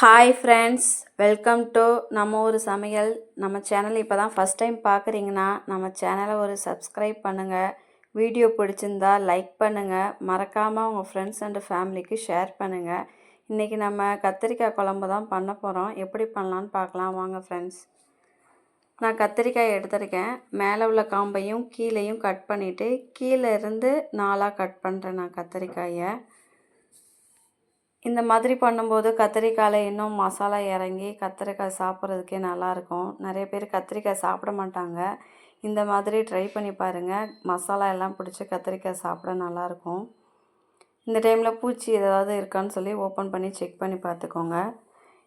Hi friends welcome to நம்ம ஒரு சமையல். நம்ம சேனல் இப்போ தான் ஃபஸ்ட் டைம் பார்க்குறீங்கன்னா நம்ம சேனலை ஒரு சப்ஸ்கிரைப் பண்ணுங்கள் வீடியோ பிடிச்சிருந்தா லைக் பண்ணுங்கள் மறக்காமல் உங்கள் ஃப்ரெண்ட்ஸ் அண்டு ஃபேமிலிக்கு ஷேர் பண்ணுங்கள் இன்றைக்கி நம்ம கத்திரிக்காய் குழம்பு தான் பண்ண போகிறோம் எப்படி பண்ணலான்னு பார்க்கலாம் வாங்க ஃப்ரெண்ட்ஸ் நான் கத்திரிக்காய் எடுத்திருக்கேன். மேலே உள்ள காம்பையும் கீழேயும் கட் பண்ணிவிட்டு கீழே இருந்து நாலாக கட் பண்ணுறேன் நான் கத்திரிக்காயை. இந்த மாதிரி பண்ணும்போது கத்திரிக்காயில் இன்னும் மசாலா இறங்கி கத்திரிக்காய் சாப்பிட்றதுக்கே நல்லாயிருக்கும். நிறைய பேர் கத்திரிக்காய் சாப்பிட மாட்டாங்க. இந்த மாதிரி ட்ரை பண்ணி பாருங்கள் மசாலா எல்லாம் பிடிச்சி கத்திரிக்காய் சாப்பிட நல்லாயிருக்கும். இந்த டைமில் பூச்சி ஏதாவது இருக்கான்னு சொல்லி ஓப்பன் பண்ணி செக் பண்ணி பார்த்துக்கோங்க.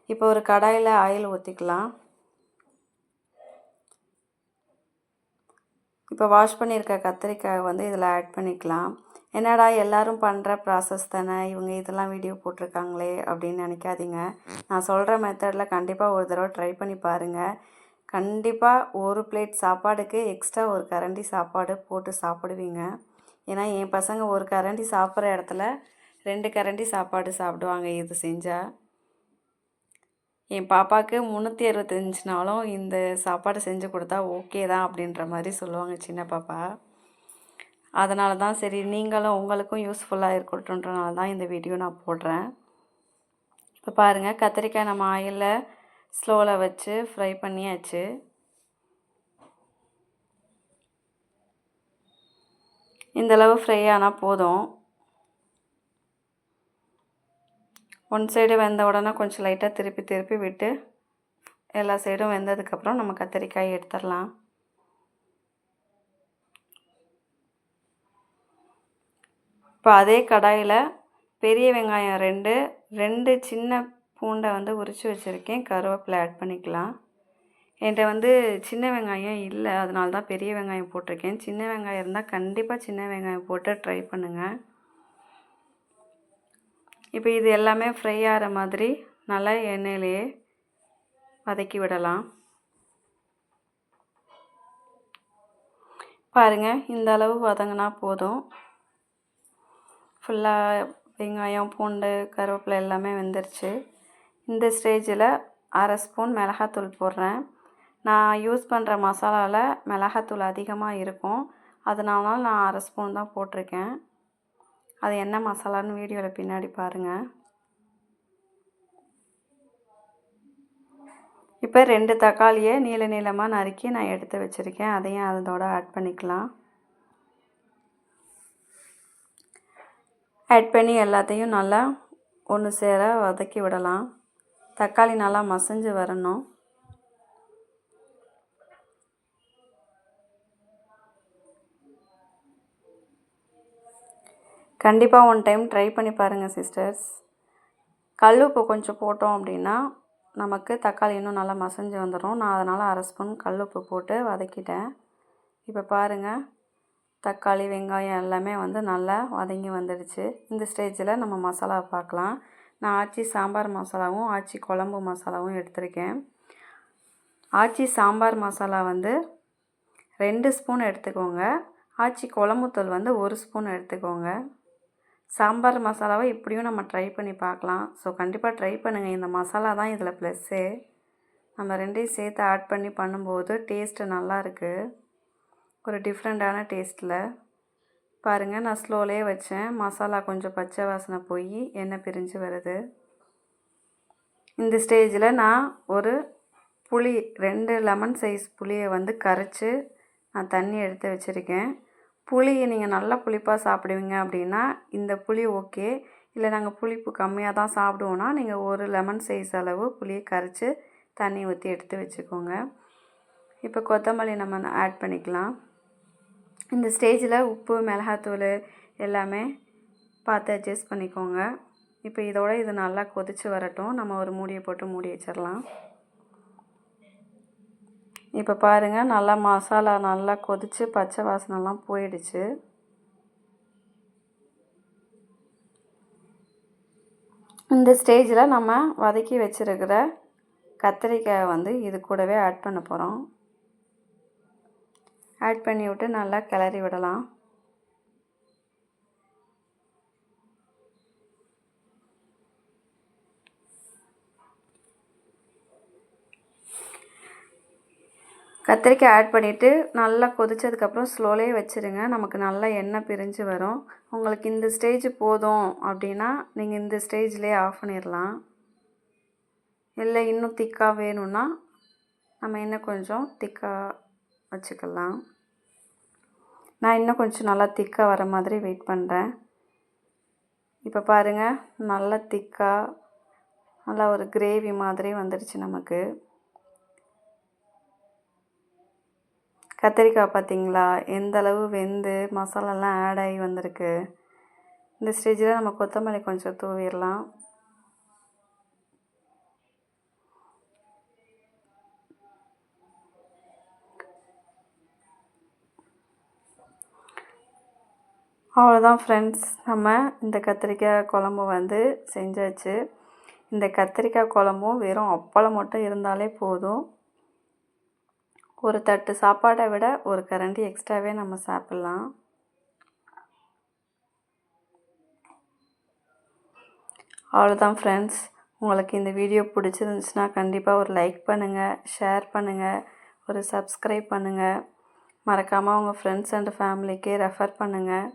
இப்போ ஒரு கடாயில் ஆயில் ஊற்றிக்கலாம் இப்போ வாஷ் பண்ணியிருக்க கத்திரிக்காய் வந்து இதில் ஆட் பண்ணிக்கலாம். என்னடா எல்லாரும் பண்ணுற ப்ராசஸ் தானே? இவங்க இதெல்லாம் வீடியோ போட்டிருக்காங்களே அப்படின்னு நினைக்காதீங்க. நான் சொல்கிற மெத்தடில் கண்டிப்பாக ஒரு தடவை ட்ரை பண்ணி பாருங்கள் கண்டிப்பாக ஒரு பிளேட் சாப்பாடுக்கு எக்ஸ்ட்ரா ஒரு கரண்டி சாப்பாடு போட்டு சாப்பிடுவீங்க. ஏன்னா என் பசங்க ஒரு கரண்டி சாப்பிட்ற இடத்துல ரெண்டு கரண்டி சாப்பாடு சாப்பிடுவாங்க இது செஞ்சால் என் பாப்பாவுக்கு முந்நூற்றி அறுபத்தஞ்சு நாளும் இந்த சாப்பாடு செஞ்சு கொடுத்தா ஓகே தான் அப்படின்ற மாதிரி சொல்லுவாங்க சின்ன பாப்பா. அதனால தான் சரி நீங்களும் உங்களுக்கும் யூஸ்ஃபுல்லாக இருக்கட்டுன்றனால தான் இந்த வீடியோ நான் போடுறேன். இப்போ பாருங்கள் கத்திரிக்காய் நம்ம ஆயிலில் ஸ்லோவில் வச்சு ஃப்ரை பண்ணியாச்சு. இந்தளவு ஃப்ரை ஆனால் போதும். ஒன் சைடு வெந்த உடனே கொஞ்சம் லைட்டாக திருப்பி திருப்பி விட்டு எல்லா சைடும் வெந்ததுக்கப்புறம் நம்ம கத்திரிக்காய் எடுத்துடலாம். இப்போ அதே கடாயில் பெரிய வெங்காயம் ரெண்டு ரெண்டு சின்ன பூண்டை வந்து உரித்து வச்சுருக்கேன். கருவேப்பிலை ஆட் பண்ணிக்கலாம். என்கிட்ட வந்து சின்ன வெங்காயம் இல்லை அதனால தான் பெரிய வெங்காயம் போட்டிருக்கேன். சின்ன வெங்காயம் இருந்தால் கண்டிப்பாக சின்ன வெங்காயம் போட்டு ட்ரை பண்ணுங்கள் இப்போ இது எல்லாமே ஃப்ரை ஆகிற மாதிரி நல்லா எண்ணெயிலேயே வதக்கி விடலாம். பாருங்கள் இந்த அளவு வதங்கினா போதும். ஃபுல்லாக வெங்காயம் பூண்டு கருவேப்பிலை எல்லாமே வெந்துருச்சு. இந்த ஸ்டேஜில் அரை ஸ்பூன் மிளகாத்தூள் போடுறேன். நான் யூஸ் பண்ணுற மசாலாவில் மிளகாத்தூள் அதிகமாக இருக்கும். அதனால நான் அரை ஸ்பூன் தான் போட்டிருக்கேன். அது என்ன மசாலான்னு வீடியோவில் பின்னாடி பாருங்கள் இப்போ ரெண்டு தக்காளியை நீள நீளமாக நறுக்கி நான் எடுத்து வச்சுருக்கேன். அதையும் அதோட ஆட் பண்ணிக்கலாம். ஆட் பண்ணி எல்லாத்தையும் நல்லா ஒன்று சேர வதக்கி விடலாம். தக்காளி நல்லா மசஞ்சு வரணும். கண்டிப்பாக ஒன் டைம் ட்ரை பண்ணி பாருங்கள் சிஸ்டர்ஸ் கல் உப்பு கொஞ்சம் போட்டோம் அப்படின்னா நமக்கு தக்காளி இன்னும் நல்லா மசஞ்சு வந்துடும் நான் அதனால் அரை ஸ்பூன் கல் உப்பு போட்டு வதக்கிட்டேன். இப்போ பாருங்கள் தக்காளி வெங்காயம் எல்லாமே வந்து நல்லா வதங்கி வந்துடுச்சு. இந்த ஸ்டேஜில் நம்ம மசாலா பார்க்கலாம். நான் ஆச்சி சாம்பார் மசாலாவும் ஆச்சி குழம்பு மசாலாவும் எடுத்திருக்கேன். ஆச்சி சாம்பார் மசாலா வந்து ரெண்டு ஸ்பூன் எடுத்துக்கோங்க. ஆச்சி குழம்புத்தூள் வந்து ஒரு ஸ்பூன் எடுத்துக்கோங்க. சாம்பார் மசாலாவை இப்படியும் நம்ம ட்ரை பண்ணி பார்க்கலாம். ஸோ கண்டிப்பாக ட்ரை பண்ணுங்கள் இந்த மசாலா தான் இதில் ப்ளஸ்ஸு நம்ம ரெண்டையும் சேர்த்து ஆட் பண்ணி பண்ணும்போது டேஸ்ட்டு நல்லா இருக்குது ஒரு டிஃப்ரெண்ட்டான டேஸ்ட்டில் பாருங்கள் நான் ஸ்லோலே வச்சேன். மசாலா கொஞ்சம் பச்சை வாசனை போய் எண்ணெய் பிரிஞ்சு வருது. இந்த ஸ்டேஜில் நான் ஒரு புளி ரெண்டு லெமன் சைஸ் புளியை வந்து கரைச்சி நான் தண்ணி எடுத்து வச்சுருக்கேன். புளியை நீங்கள் நல்லா புளிப்பாக சாப்பிடுவீங்க அப்படின்னா இந்த புளி ஓகே இல்லை நாங்கள் புளிப்பு கம்மியாக தான் சாப்பிடுவோன்னா நீங்கள் ஒரு லெமன் சைஸ் அளவு புளியை கரைச்சி தண்ணி ஊற்றி எடுத்து வச்சுக்கோங்க. இப்போ கொத்தமல்லி நம்ம ஆட் பண்ணிக்கலாம். இந்த ஸ்டேஜில் உப்பு மிளகாத்தூள் எல்லாமே பார்த்து அட்ஜஸ்ட் பண்ணிக்கோங்க. இப்போ இதோட இது நல்லா கொதித்து வரட்டும். நம்ம ஒரு மூடியை போட்டு மூடி வச்சிடலாம். இப்போ பாருங்கள் நல்லா மசாலா நல்லா கொதித்து பச்சை வாசனைலாம் போயிடுச்சு. இந்த ஸ்டேஜில் நம்ம வதக்கி வச்சுருக்கிற கத்திரிக்காய் வந்து இது கூடவே ஆட் பண்ண போகிறோம் ஆட் பண்ணி விட்டு நல்லா கிளறி விடலாம். கத்திரிக்காய் ஆட் பண்ணிவிட்டு நல்லா கொதித்ததுக்கப்புறம் ஸ்லோலே வச்சுருங்க. நமக்கு நல்லா எண்ணெய் பிரிஞ்சு வரும். உங்களுக்கு இந்த ஸ்டேஜ் போதும் அப்படின்னா நீங்கள் இந்த ஸ்டேஜ்லேயே ஆஃப் பண்ணிடலாம் இல்லை இன்னும் திக்காக வேணும்னா நம்ம இன்னும் கொஞ்சம் திக்காக வச்சுக்கலாம். நான் இன்னும் கொஞ்சம் நல்லா திக்காக வர மாதிரி வெயிட் பண்ணுறேன் இப்போ பாருங்கள் நல்லா திக்காக நல்லா ஒரு கிரேவி மாதிரி வந்துடுச்சு நமக்கு. கத்திரிக்காய் பார்த்திங்களா எந்த அளவு வெந்து மசாலாலாம் ஆட் ஆகி வந்திருக்கு. இந்த ஸ்டேஜில் நம்ம கொத்தமல்லி கொஞ்சம் தூவிடலாம். அவ்வளோதான் ஃப்ரெண்ட்ஸ் நம்ம இந்த கத்திரிக்காய் குழம்பு வந்து செஞ்சாச்சு. இந்த கத்திரிக்காய் குழம்பும் வெறும் அப்பளம் மட்டும் இருந்தாலே போதும். ஒரு தட்டு சாப்பாடை விட ஒரு கரண்டி எக்ஸ்ட்ராவே நம்ம சாப்பிட்லாம். அவ்வளோதான் ஃப்ரெண்ட்ஸ் உங்களுக்கு இந்த வீடியோ பிடிச்சிருந்துச்சுன்னா கண்டிப்பாக ஒரு லைக் பண்ணுங்கள் ஷேர் பண்ணுங்கள் ஒரு சப்ஸ்கிரைப் பண்ணுங்கள் மறக்காமல் உங்கள் ஃப்ரெண்ட்ஸ் அண்ட் ஃபேமிலிக்கு ரெஃபர் பண்ணுங்கள்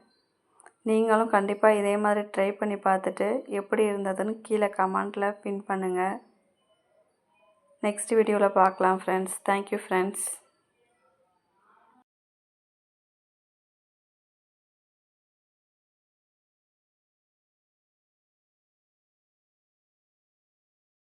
நீங்களும் கண்டிப்பாக இதே மாதிரி ட்ரை பண்ணி பார்த்துட்டு எப்படி இருந்ததுன்னு கீழே கமெண்ட்டில் பின் பண்ணுங்கள் நெக்ஸ்ட் வீடியோவில் பார்க்கலாம் ஃப்ரெண்ட்ஸ் தேங்க்யூ ஃப்ரெண்ட்ஸ்